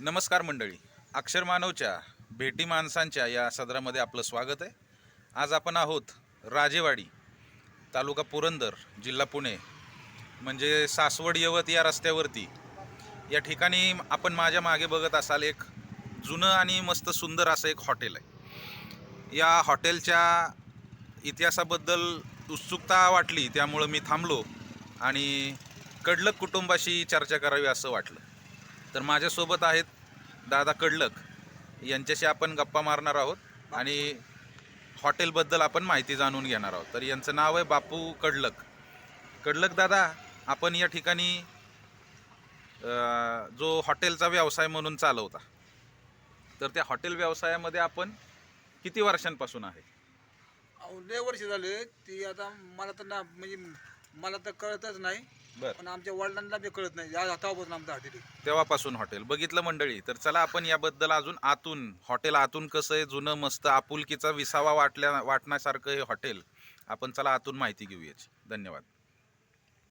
नमस्कार मंडळी. अक्षर मानवच्या भेटी माणसांच्या या सदरामध्ये आपलं स्वागत आहे. आज आपण आहोत राजेवाडी तालुका पुरंदर जिल्हा पुणे म्हणजे सासवड यवत या रस्त्यावरती. या ठिकाणी आपण माझ्या मागे बघत असाल एक जुनं आणि मस्त सुंदर असं एक हॉटेल आहे. या हॉटेलच्या इतिहासाबद्दल उत्सुकता वाटली त्यामुळं मी थांबलो आणि कडलक कुटुंबाशी चर्चा करावी असं वाटलं. तर माझ्यासोबत आहेत दादा कडलक. यांच्याशी आपण गप्पा मारणार आहोत आणि हॉटेलबद्दल आपण माहिती जाणून घेणार आहोत. तर यांचं नाव आहे बापू कडलक. कडलक दादा आपण या ठिकाणी जो हॉटेलचा व्यवसाय म्हणून चालवता तर त्या हॉटेल व्यवसायामध्ये आपण किती वर्षांपासून आहे? अहो, लय वर्ष झाले. ती आता मला तर ना म्हणजे मला तर कळतच नाही बरं. पण आमच्या वडिलांना बी कळत नाही. या हातापासून आमचं हॉटेल आहे. तेव्हापासून हॉटेल. बघितलं मंडळी तर चला आपण याबद्दल अजून आतून हॉटेल आतून कसं आहे जुनं मस्त आपुलकीचा विसावा वाटल्या वाटण्यासारखं हे हॉटेल. आपण चला आतून माहिती घेऊयाची धन्यवाद.